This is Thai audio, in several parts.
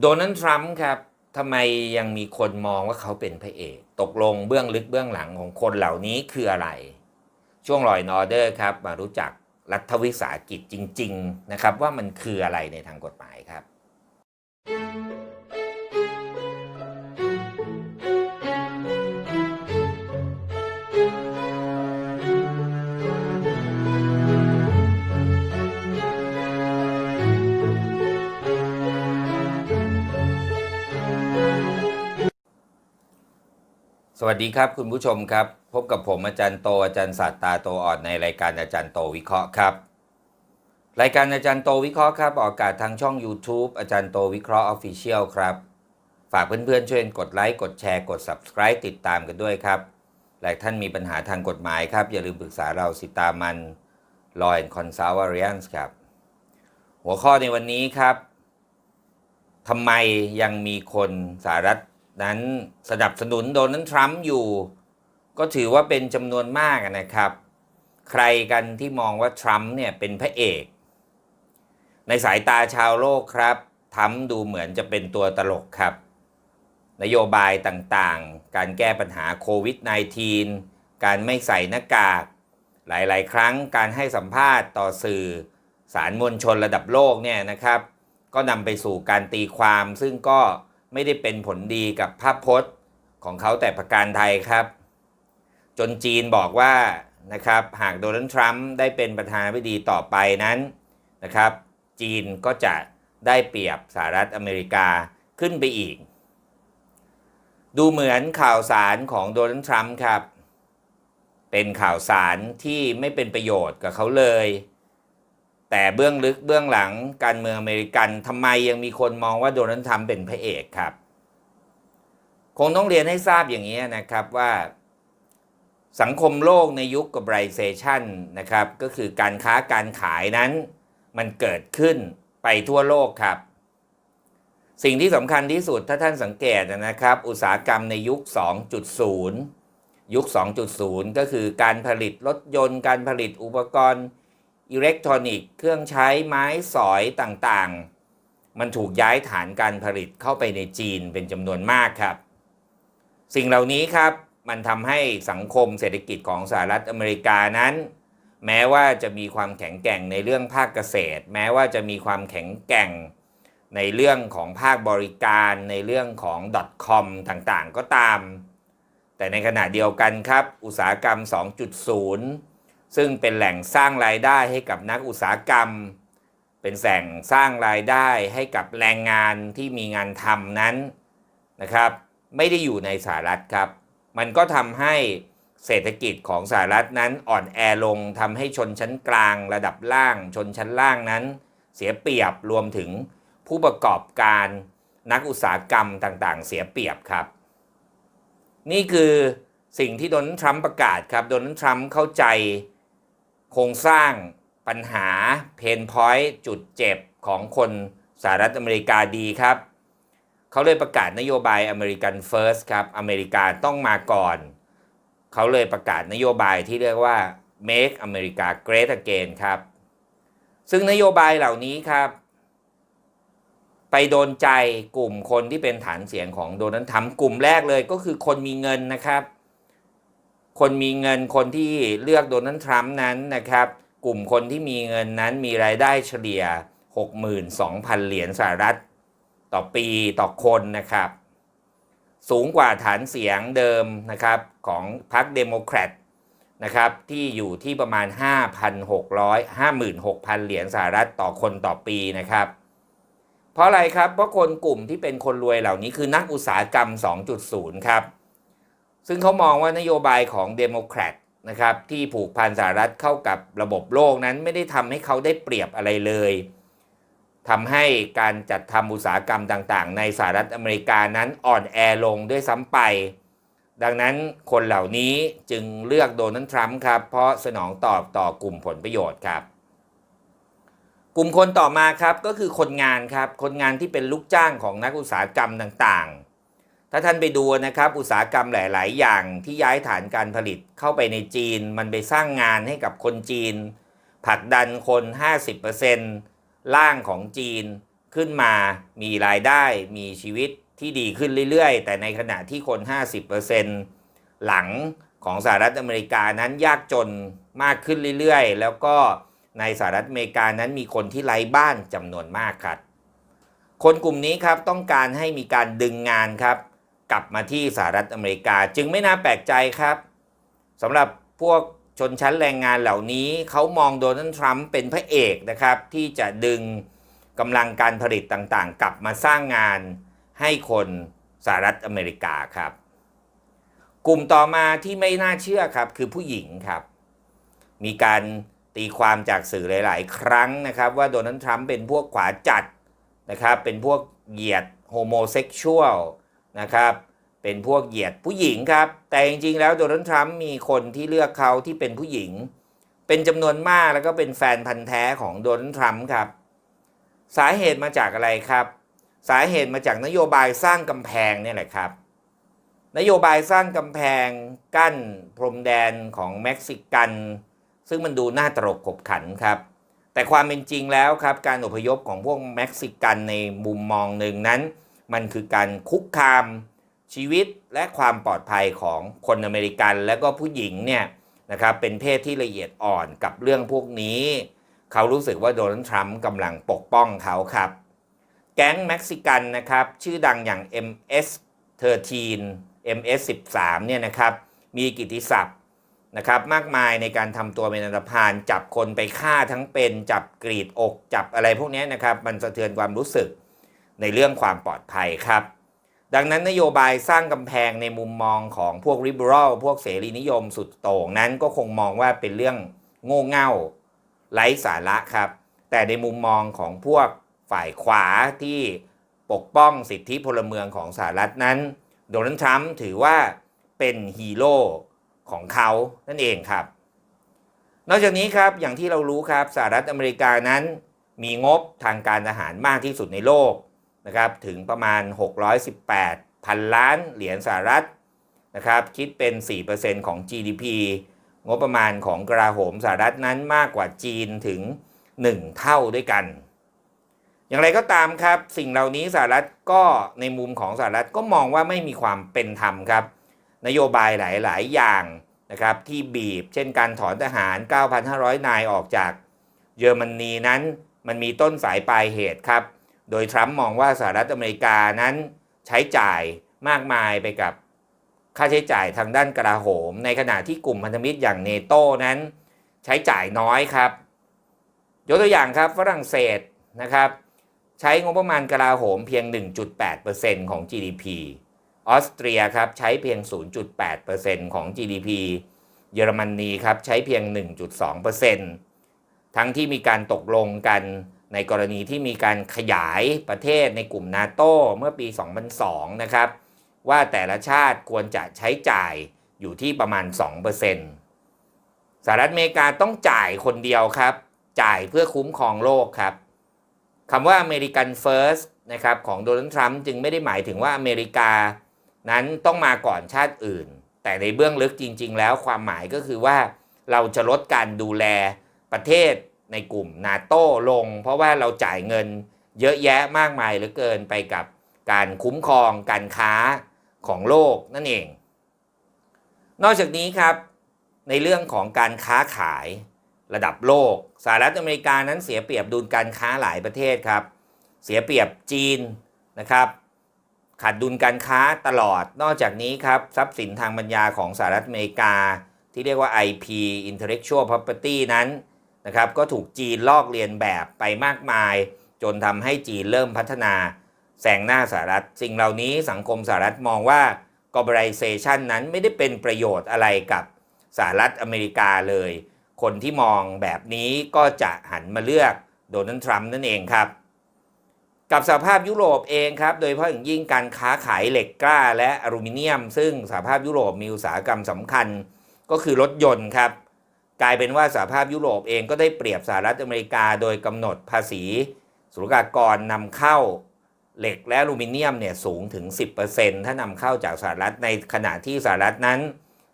โดนัลด์ทรัมป์ครับทำไมยังมีคนมองว่าเขาเป็นพระเอก ตกลงเบื้องลึกเบื้องหลังของคนเหล่านี้คืออะไร ช่วงลอยนอเดอร์ครับ มารู้จักรัฐวิสาหกิจจริง ๆ นะครับ ว่ามันคืออะไรในทางกฎหมายครับ สวัสดีครับคุณผู้ชมครับ พบกับผมอาจารย์โตอาจารย์ศาสตาโตอ่อนในรายการอาจารย์โตวิเคราะห์ครับ รายการอาจารย์โตวิเคราะห์ครับ ออกอากาศทางช่อง YouTube อาจารย์โตวิเคราะห์ Official ครับ ฝากเพื่อนๆช่วยกดไลค์กดแชร์กด Subscribe ติดตามกันด้วยครับและท่านมีปัญหาทางกฎหมายครับ อย่าลืมปรึกษาเราสิตามัน Law and Consultants ครับ หัวข้อในวันนี้ครับทำไมยังมีคนสหรัฐ นั้นสนับสนุนโดนัลด์ทรัมป์อยู่ ก็ถือว่าเป็นจำนวนมากนะครับ ใครกันที่มองว่าทรัมป์เนี่ยเป็นพระเอก ในสายตาชาวโลกครับทรัมป์ดูเหมือนจะเป็นตัวตลกครับ นโยบายต่างๆ การแก้ปัญหาโควิด -19 การไม่ใส่หน้ากาก หลายๆ ครั้งการให้สัมภาษณ์ต่อสื่อสารมวลชนระดับโลกเนี่ยนะครับ ก็นำไปสู่การตีความซึ่งก็ ไม่ได้เป็นผลดีกับภาพพจน์ของเขาแต่ประการใดครับ จนจีนบอกว่านะครับหากโดนัลด์ทรัมป์ได้เป็นประธานาธิบดีต่อไปนั้นนะครับ จีนก็จะได้เปรียบสหรัฐอเมริกาขึ้นไปอีก ดูเหมือนข่าวสารของโดนัลด์ทรัมป์ครับ เป็นข่าวสารที่ไม่เป็นประโยชน์กับเขาเลย แต่เบื้องลึกเบื้องหลังการเมืองอเมริกันทำไมยังมีคนมองว่าโดนัลด์ทรัมป์เป็นพระเอกครับ คงต้องเรียนให้ทราบอย่างนี้นะครับว่าสังคมโลกในยุค globalization นะครับก็คือการค้าการขายนั้น มันเกิดขึ้นไปทั่วโลกครับ สิ่งที่สำคัญที่สุดถ้าท่านสังเกตนะครับ อุตสาหกรรมในยุค 2.0 ยุค 2.0 ก็คือการผลิตรถยนต์ การผลิตอุปกรณ์ อิเล็กทรอนิกส์ เครื่องใช้ไม้สอยต่างๆ มันถูกย้ายฐานการผลิตเข้าไปในจีนเป็นจำนวนมากครับ สิ่งเหล่านี้ครับมันทำให้สังคมเศรษฐกิจของสหรัฐอเมริกานั้น แม้ว่าจะมีความแข็งแกร่งในเรื่องภาคเกษตร แม้ว่าจะมีความแข็งแกร่งในเรื่องของภาคบริการในเรื่องของ .com ต่างๆ ก็ตาม แต่ในขณะเดียวกันครับ อุตสาหกรรม 2.0 ซึ่งเป็นแหล่งสร้างรายได้ให้กับนักอุตสาหกรรม เป็นแหล่งสร้างรายได้ให้กับแรงงานที่มีงานทำนั้นนะครับ ไม่ได้อยู่ในสหรัฐครับ มันก็ทำให้เศรษฐกิจของสหรัฐนั้นอ่อนแอลงทำให้ชนชั้นกลางระดับล่าง ชนชั้นล่างนั้น เสียเปรียบรวมถึงผู้ประกอบการนักอุตสาหกรรมต่างๆ เสียเปรียบครับ นี่คือสิ่งที่โดนัลด์ทรัมป์ประกาศครับโดนัลด์ทรัมป์เข้าใจ โครงสร้างปัญหาเพนพอยต์จุดเจ็บของคนสหรัฐอเมริกาดีครับเขาเลยประกาศนโยบายอเมริกันเฟิร์สครับอเมริกาต้องมาก่อน เขาเลยประกาศนโยบายที่เรียกว่า make America great again ครับ ซึ่งนโยบายเหล่านี้ครับ ไปโดนใจกลุ่มคนที่เป็นฐานเสียงของโดนัลด์ทรัมป์กลุ่มแรกเลยก็คือคนมีเงินนะครับ คนมีเงินคนที่เลือกโดนัลด์ทรัมป์นั้นนะครับ กลุ่มคนที่มีเงินนั้นมีรายได้เฉลี่ย 62,000 เหรียญสหรัฐ ต่อปีต่อคนนะครับ สูงกว่าฐานเสียงเดิมนะครับของพรรคเดโมแครตนะครับที่อยู่ที่ประมาณ 5,600 56,000 เหรียญสหรัฐต่อคนต่อปีนะครับ เพราะอะไรครับ เพราะคนกลุ่มที่เป็นคนรวยเหล่านี้คือนักอุตสาหกรรม 2.0 ครับ ซึ่งเขามองว่านโยบายของเดโมแครตนะครับที่ผูกพันสหรัฐเข้ากับระบบโลกนั้นไม่ได้ทำให้เขาได้เปรียบอะไรเลยทำให้การจัดทำอุตสาหกรรมต่างๆ ในสหรัฐอเมริกานั้นอ่อนแอลงด้วยซ้ำไป ดังนั้นคนเหล่านี้จึงเลือกโดนัลด์ทรัมป์ครับ เพราะสนองตอบต่อกลุ่มผลประโยชน์ครับ กลุ่มคนต่อมาครับก็คือคนงานครับ คนงานที่เป็นลูกจ้างของนักอุตสาหกรรมต่างๆ ถ้าท่านไปดูนะครับ อุตสาหกรรมหลาย ๆ อย่างที่ย้ายฐานการผลิตเข้าไปในจีน มันไปสร้างงานให้กับคนจีนผลักดันคน 50%ล่างของจีนขึ้นมา มีรายได้มีชีวิตที่ดีขึ้นเรื่อย ๆ แต่ในขณะที่คน 50%หลังของสหรัฐอเมริกานั้นยากจนมากขึ้นเรื่อย ๆ แล้วก็ในสหรัฐอเมริกานั้นมีคนที่ไร้บ้านจำนวนมากครับ คนกลุ่มนี้ครับต้องการให้มีการดึงงานครับ กลับมาที่สหรัฐอเมริกา จึงไม่น่าแปลกใจครับสำหรับพวกชนชั้นแรงงานเหล่านี้เขามองโดนัลด์ทรัมป์เป็นพระเอกนะครับ ที่จะดึงกำลังการผลิตต่างๆ กลับมาสร้างงานให้คนสหรัฐอเมริกาครับ กลุ่มต่อมาที่ไม่น่าเชื่อครับคือผู้หญิงครับ มีการตีความจากสื่อหลาย ๆ ครั้งนะครับ ว่าโดนัลด์ทรัมป์เป็นพวกขวาจัดนะครับ เป็นพวกเหยียดโฮโมเซ็กชวล นะครับเป็นพวกเหยียดผู้หญิงครับ แต่จริงๆแล้วโดนัลด์ทรัมป์มีคนที่เลือกเขาที่เป็นผู้หญิง เป็นจำนวนมากแล้วก็เป็นแฟนพันธ์แท้ของโดนัลด์ทรัมป์ครับ สาเหตุมาจากอะไรครับ สาเหตุมาจากนโยบายสร้างกำแพงเนี่ยแหละครับ นโยบายสร้างกำแพงกั้นพรมแดนของเม็กซิกัน ซึ่งมันดูน่าตลกขบขันครับ แต่ความเป็นจริงแล้วครับการอพยพของพวกเม็กซิกันในมุมมองหนึ่งนั้น มันคือการคุกคามชีวิตและความปลอดภัยของคนอเมริกัน และก็ผู้หญิงเนี่ยนะครับเป็นเพศที่ละเอียดอ่อนกับเรื่องพวกนี้ เขารู้สึกว่าโดนัลด์ทรัมป์กำลังปกป้องเขาครับ แก๊งเม็กซิกันนะครับชื่อดังอย่าง MS-13 MS-13 เนี่ยนะครับมีกิตติศัพท์นะครับมากมายในการทำตัวเป็นอันธพาลจับคนไปฆ่าทั้งเป็น จับกรีดอกจับอะไรพวกนี้นะครับมันสะเทือนความรู้สึก ในเรื่องความปลอดภัยครับ ดังนั้นนโยบายสร้างกำแพงในมุมมองของพวกริเบรัลพวกเสรีนิยมสุดโต่งนั้นก็คงมองว่าเป็นเรื่องโง่เง่าไร้สาระครับ แต่ในมุมมองของพวกฝ่ายขวาที่ปกป้องสิทธิพลเมืองของสหรัฐนั้น โดนัลด์ทรัมป์ถือว่าเป็นฮีโร่ของเขานั่นเองครับ นอกจากนี้ครับอย่างที่เรารู้ครับสหรัฐอเมริกานั้น มีงบทางการทหารมากที่สุดในโลก นะครับถึงประมาณ 618พันล้านเหรียญสหรัฐนะครับคิดเป็น 4%ของ GDP งบประมาณของกราโหมสหรัฐนั้นมากกว่าจีนถึง 1 เท่าด้วยกัน อย่างไรก็ตามครับ สิ่งเหล่านี้สหรัฐก็ในมุมของสหรัฐก็มองว่าไม่มีความเป็นธรรมครับ นโยบายหลาย ๆ อย่างนะครับที่บีบเช่นการถอนทหาร 9,500 นายออกจากเยอรมนีนั้นมันมีต้นสายปลายเหตุครับ โดยทรัมป์มองว่าสหรัฐอเมริกานั้นใช้จ่ายมากมายไปกับค่าใช้จ่ายทางด้านกลาโหม ในขณะที่กลุ่มพันธมิตรอย่างเนโตนั้น ใช้จ่ายน้อยครับ ยกตัวอย่างครับฝรั่งเศสนะครับ ใช้งบประมาณกลาโหมเพียง 1.8%ของ GDP ออสเตรียครับใช้เพียง 0.8%ของ GDP เยอรมนีครับใช้เพียง 1.2%ทั้งที่มีการตกลงกัน ในกรณีที่มีการขยายประเทศในกลุ่มนาโตเมื่อปี 2002 นะครับ ว่าแต่ละชาติควรจะใช้จ่ายอยู่ที่ประมาณ 2%สหรัฐอเมริกาต้องจ่ายคนเดียวครับ จ่ายเพื่อคุ้มครองโลกครับคำว่า American First นะครับของโดนัลด์ทรัมป์จึงไม่ได้หมายถึงว่าอเมริกา นั้นต้องมาก่อนชาติอื่น แต่ในเบื้องลึกจริง ๆ แล้วความหมายก็คือว่าเราจะลดการดูแลประเทศ ในกลุ่มนาโต้ลง เพราะว่าเราจ่ายเงินเยอะแยะมากมายเหลือเกินไปกับการคุ้มครองการค้าของโลกนั่นเอง นอกจากนี้ครับในเรื่องของการค้าขายระดับโลกสหรัฐอเมริกานั้นเสียเปรียบดุลการค้าหลายประเทศครับ เสียเปรียบจีนนะครับขาดดุลการค้าตลอด นอกจากนี้ครับทรัพย์สินทางปัญญาของสหรัฐอเมริกา ที่เรียกว่า IP Intellectual Property นั้น นะครับก็ถูกจีนลอกเลียนแบบไปมากมาย จนทำให้จีนเริ่มพัฒนาแซงหน้าสหรัฐ สิ่งเหล่านี้สังคมสหรัฐมองว่า globalization นั้นไม่ได้เป็นประโยชน์อะไรกับสหรัฐอเมริกาเลย คนที่มองแบบนี้ก็จะหันมาเลือกโดนัลด์ทรัมป์นั่นเองครับ กับสหภาพยุโรปเองครับ โดยเฉพาะอย่างยิ่งการค้าขายเหล็กกล้าและอลูมิเนียม ซึ่งสหภาพยุโรปมีอุตสาหกรรมสำคัญก็คือรถยนต์ครับ กลายเป็นว่าสหภาพยุโรปเองก็ได้เปรียบสหรัฐอเมริกาโดยกำหนดภาษีศุลกากรนำเข้าเหล็กและอลูมิเนียมเนี่ยสูงถึง 10%ถ้านำเข้าจากสหรัฐในขณะที่สหรัฐนั้น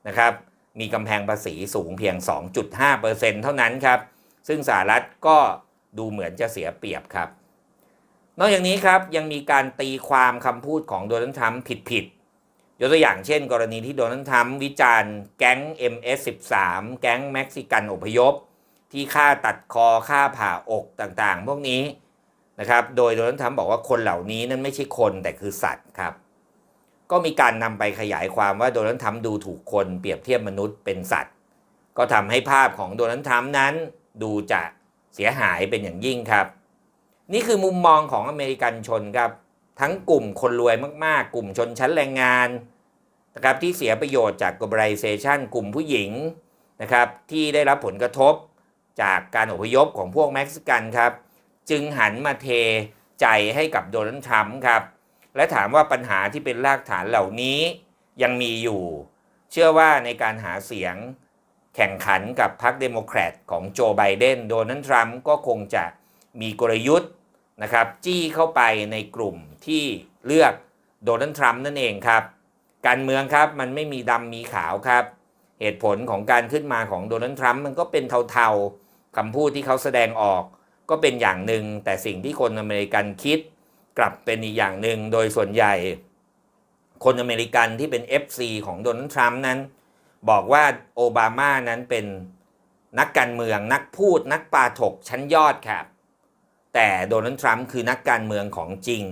นะครับมีกำแพงภาษีสูงเพียง 2.5%เท่านั้นครับ ซึ่งสหรัฐก็ดูเหมือนจะเสียเปรียบครับ นอกจากนี้ครับยังมีการตีความคำพูดของโดนัลด์ทรัมป์ผิด ยกตัวอย่างเช่น กรณีที่โดนัลด์ทรัมป์วิจารณ์แก๊ง MS13 แก๊งเม็กซิกันอพยพ ที่ฆ่าตัดคอฆ่าผ่าอกต่างๆ พวกนี้นะครับ โดยโดนัลด์ทรัมป์บอกว่าคนเหล่านี้นั้นไม่ใช่คนแต่คือสัตว์ครับ ก็มีการนำไปขยายความว่าโดนัลด์ทรัมป์ดูถูกคนเปรียบเทียบมนุษย์เป็นสัตว์ ก็ทำให้ภาพของโดนัลด์ทรัมป์นั้น ดูจะเสียหายเป็นอย่างยิ่งครับ นี่คือมุมมองของอเมริกันชนครับ ทั้งกลุ่มคนรวยมากๆ กลุ่มชนชั้นแรงงาน นะครับที่เสียประโยชน์จาก globalization กลุ่มผู้หญิงนะครับที่ได้รับผลกระทบจากการอพยพของพวกเม็กซิกันครับจึงหันมาเทใจให้กับโดนัลด์ทรัมป์ครับและถามว่าปัญหาที่เป็นรากฐานเหล่านี้ยังมีอยู่ เชื่อว่าในการหาเสียงแข่งขันกับพรรคเดโมแครตของโจไบเดนโดนัลด์ทรัมป์ก็คงจะมีกลยุทธ์นะครับจี้เข้าไปในกลุ่มที่เลือกโดนัลด์ทรัมป์นั่นเองครับ การเมืองครับมันไม่มีดำมีขาวครับ เหตุผลของการขึ้นมาของโดนัลด์ทรัมป์มันก็เป็นเทาๆคำพูดที่เขาแสดงออก ก็เป็นอย่างหนึ่งแต่สิ่งที่คนอเมริกันคิด กลับเป็นอีกอย่างหนึ่งโดยส่วนใหญ่ คนอเมริกันที่เป็น FC ของโดนัลด์ทรัมป์นั้น บอกว่าโอบามานั้นเป็นนักการเมืองนักพูดนักปาถกชั้นยอดครับ แต่โดนัลด์ทรัมป์คือนักการเมืองของจริง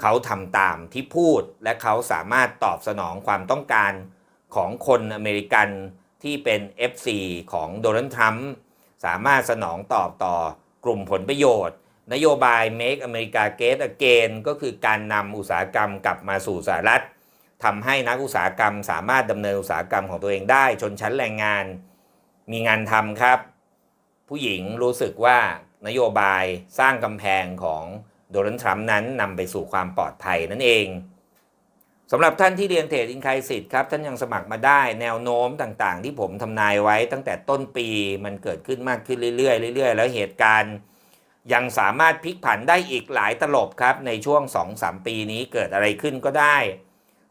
เขาทำตามที่พูดและเขาสามารถตอบสนองความต้องการของคนอเมริกันที่เป็น FC ของโดนัลด์ทรัมป์สามารถสนองตอบต่อกลุ่มผลประโยชน์ นโยบาย Make America Great Again ก็คือการนำอุตสาหกรรมกลับมาสู่สหรัฐทำให้นักอุตสาหกรรมสามารถดำเนินอุตสาหกรรมของตัวเองได้ ชนชั้นแรงงาน มีงานทำครับ ผู้หญิงรู้สึกว่านโยบายสร้างกำแพงของ โดนัลด์ทรัมป์นั้นนำไปสู่ความปลอดภัยนั่นเองสำหรับท่านที่เรียนเทรดอินไคสิตครับท่านยังสมัครมาได้แนวโน้มต่างๆ ที่ผมทำนายไว้ตั้งแต่ต้นปีมันเกิดขึ้นมากขึ้นเรื่อยๆเรื่อยๆ แล้วเหตุการณ์ ยังสามารถพลิกผันได้อีกหลายตลบครับในช่วง 2-3 ปีนี้เกิดอะไรขึ้นก็ได้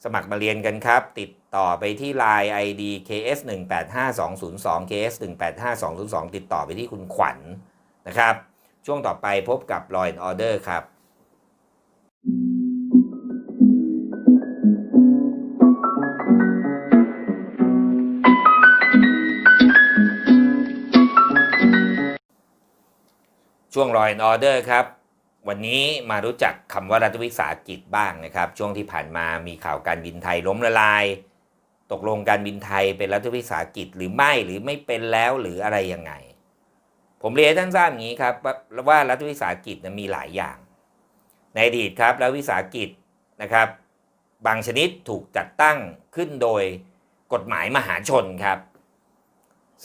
สมัครมาเรียนกันครับ ติดต่อไปที่ Line ID KS 1 8 5 2 0 2 KS 1 8 5 2 0 2 ติดต่อไปที่คุณขวัญนนะครับ ช่วงต่อไปพบกับ Law and Order ครับ ช่วง Law and Order ครับ วันนี้มารู้จักคำว่ารัฐวิสาหกิจบ้างนะครับ ช่วงที่ผ่านมามีข่าวการบินไทยล้มละลาย ตกลงการบินไทยเป็นรัฐวิสาหกิจหรือไม่หรือไม่เป็นแล้วหรืออะไรยังไง ผมเรียนท่านทราบอย่างนี้ครับว่ารัฐวิสาหกิจมีหลายอย่าง ในอดีตครับรัฐวิสาหกิจนะครับ บางชนิดถูกจัดตั้งขึ้นโดยกฎหมายมหาชนครับ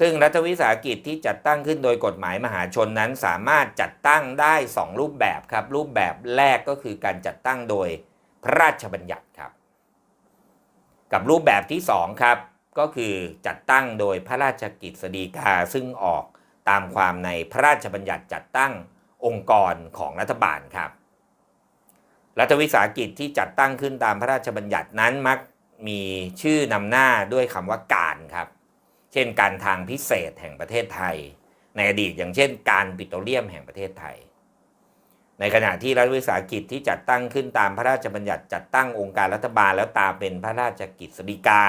ซึ่งรัฐวิสาหกิจที่จัดตั้งขึ้นโดยกฎหมายมหาชนนั้นสามารถจัดตั้งได้ 2 รูปแบบครับ รูปแบบแรกก็คือการจัดตั้งโดยพระราชบัญญัติครับ กับรูปแบบที่ 2 ครับ ก็คือจัดตั้งโดยพระราชกิจสฎีกาซึ่งออกตามความในพระราชบัญญัติจัดตั้งองค์กรของรัฐบาลครับ รัฐวิสาหกิจที่จัดตั้งขึ้นตามพระราชบัญญัตินั้นมักมีชื่อนำหน้าด้วยคำว่าการครับ เช่นการทางพิเศษแห่งประเทศไทย ในอดีตอย่างเช่น การปิโตรเลียมแห่งประเทศไทย ในขณะที่รัฐวิสาหกิจที่จัดตั้งขึ้นตามพระราชบัญญัติจัดตั้งองค์การรัฐบาลแล้วตามเป็นพระราชกิจสฎีกา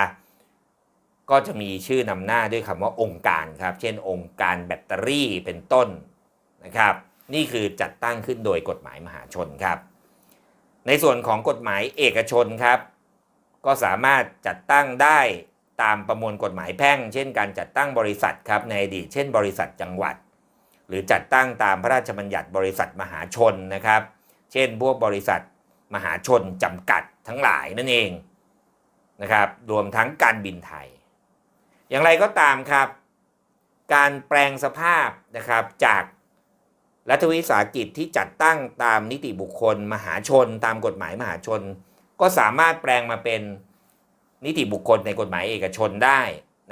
ก็จะมีชื่อนำหน้าด้วยคำว่าองค์การครับ เช่น องค์การแบตเตอรี่เป็นต้นนะครับ นี่คือจัดตั้งขึ้นโดยกฎหมายมหาชนครับ ในส่วนของกฎหมายเอกชนครับ ก็สามารถจัดตั้งได้ ตามประมวลกฎหมายแพ่ง เช่นการจัดตั้งบริษัทครับในอดีตเช่น บริษัทจังหวัด หรือจัดตั้งตามพระราชบัญญัติบริษัทมหาชนนะครับ เช่น พวกบริษัทมหาชนจำกัดทั้งหลายนั่นเองนะครับรวมทั้งการบินไทย อย่างไรก็ตามครับ การแปลงสภาพนะครับจากรัฐวิสาหกิจที่จัดตั้งตามนิติบุคคล มหาชน ตามกฎหมายมหาชน ก็สามารถแปลงมาเป็น นิติบุคคลในกฎหมายเอกชนได้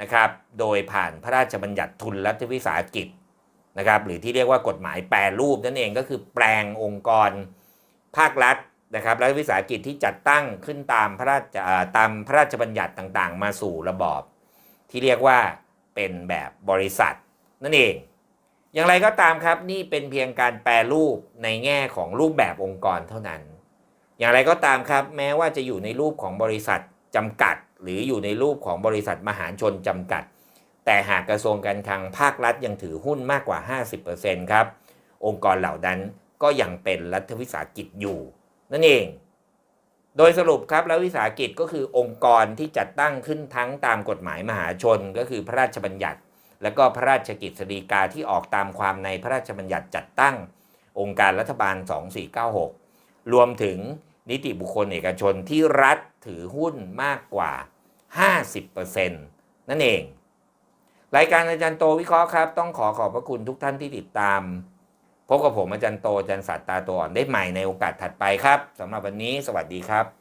นะครับ โดยผ่านพระราชบัญญัติทุนรัฐวิสาหกิจนะครับ หรือที่เรียกว่ากฎหมายแปรรูปนั่นเองก็คือแปลงองค์กรภาครัฐนะครับรัฐวิสาหกิจที่จัดตั้งขึ้นตามพระราชตามพระราชบัญญัติต่างๆ มาสู่ระบอบ ที่เรียกว่าเป็นแบบบริษัทนั่นเอง อย่างไรก็ตามครับนี่เป็นเพียงการแปรรูปในแง่ของรูปแบบองค์กรเท่านั้น อย่างไรก็ตามครับ แม้ว่าจะอยู่ในรูปของบริษัท จำกัด หรืออยู่ในรูปของบริษัทมหาชนจำกัด แต่หากกระทรวงการคลังภาครัฐยังถือหุ้นมากกว่า 50%ครับ องค์กรเหล่านั้นก็ยังเป็นรัฐวิสาหกิจอยู่ นั่นเอง โดยสรุปครับรัฐวิสาหกิจก็คือองค์กรที่จัดตั้งขึ้นทั้งตามกฎหมายมหาชนก็คือพระราชบัญญัติ และก็พระราชกิจสฎีกาที่ออกตามความในพระราชบัญญัติจัดตั้ง องค์การรัฐบาล 2496 รวมถึง นิติบุคคลเอกชนที่รัฐถือหุ้นมากกว่า 50%นั่นเอง รายการอาจารย์โตวิเคราะห์ครับ ต้องขอขอบพระคุณทุกท่านที่ติดตาม พบกับผมอาจารย์โตอาจารย์สัตตาตัวอ่อนได้ใหม่ในโอกาสถัดไปครับสำหรับวันนี้ สวัสดีครับ